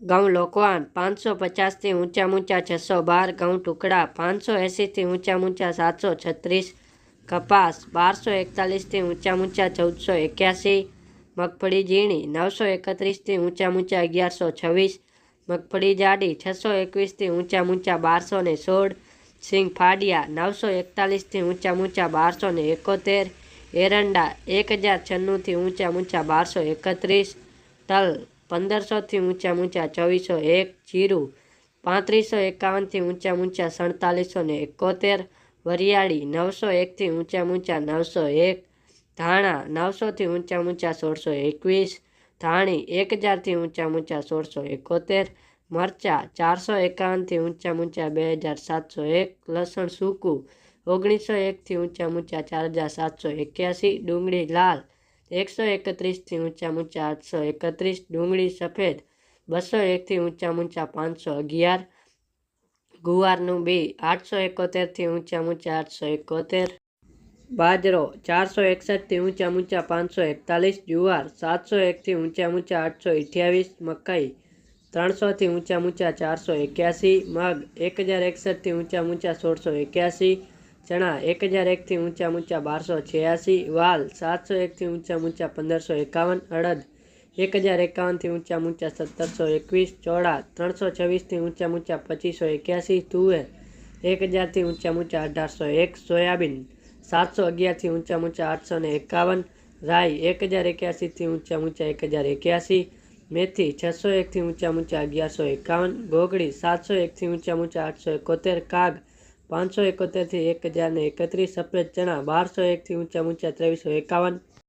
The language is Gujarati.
ઘઉં લોકવાન પાંચસો પચાસથી ઊંચા ઊંચા છસો બાર ઘઉં ટુકડા પાંચસો એંસીથી ઊંચા ઊંચા સાતસો છત્રીસ કપાસ બારસો એકતાલીસથી ઊંચા ઊંચા ચૌદસો એક્યાસી મગફળી ઝીણી નવસો એકત્રીસથી ઊંચા ઊંચા અગિયારસો છવ્વીસ મગફળી જાડી છસો એકવીસથી ઊંચા ઊંચા બારસો ને સોળ સિંગ ફાડિયા નવસો એકતાલીસથી ઊંચા ઊંચા બારસો ને એકોતેર એરંડા એક હજાર છન્નુંથી ઊંચા ઊંચા બારસો એકત્રીસ તલ પંદરસોથી ઊંચા ઊંચા ચોવીસો એક, જીરું પાંત્રીસો એકાવનથી ઊંચા ઊંચા સડતાલીસો ને એકોતેર, વરિયાળી નવસો એકથી ઊંચા ઊંચા નવસો એક, ધાણા નવસોથી ઊંચા ઊંચા સોળસો એકવીસ, ધાણી એક હજારથી ઊંચા ઊંચા સોળસો એકોતેર, મરચાં ચારસો એકાવનથી ઊંચા ઊંચા બે હજાર સાતસો એક, લસણ સૂકું ઓગણીસો એકથી ઊંચા ઊંચા ચાર હજાર સાતસો એક્યાસી, ડુંગળી લાલ એકસો એકત્રીસથી ઊંચા ઊંચા આઠસો એકત્રીસ, ડુંગળી સફેદ બસો એકથી ઊંચા ઊંચા પાંચસો અગિયાર, ગુવારનું બી આઠસો એકોતેરથી ઊંચા ઊંચા આઠસો એકોતેર, બાજરો ચારસો એકસઠથી ઊંચા ઊંચા પાંચસો એકતાલીસ, જુવાર સાતસો એકથી ઊંચા ઊંચા આઠસો અઠ્યાવીસ, મકાઈ ત્રણસોથી ઊંચા ઊંચા ચારસો એક્યાસી, મગ એક હજાર એકસઠથી ઊંચા ઊંચા સોળસો એક્યાસી ચણા એક હજાર એકથી ઊંચા ઊંચા બારસો છ્યાસી, વાલ સાતસો એકથી ઊંચા ઊંચા પંદરસો એકાવન, અડદ એક હજાર એકાવનથી ઊંચા ઊંચા સત્તરસો એકવીસ, ચોળા ત્રણસો છવ્વીસથી ઊંચા ઊંચા પચીસો એક્યાસી, તુવેર એક હજારથી ઊંચા ઊંચા અઢારસો એક, સોયાબીન સાતસો અગિયારથી ઊંચા ઊંચા આઠસો ને એકાવન, રાઈ એક હજાર એક્યાસીથી ઊંચા ઊંચા એક હજાર એક્યાસી, મેથી છસો એકથી ઊંચા ઊંચા અગિયારસો એકાવન ગોગડી સાતસો એકથી ઊંચા ઊંચા આઠસો એકોતેર, કાગ પાંચસો એકોતેરથી એક હજાર ને એકત્રીસ સફેદ ચણા બારસો એકથી ઊંચા ઊંચા ત્રેવીસો એકાવન.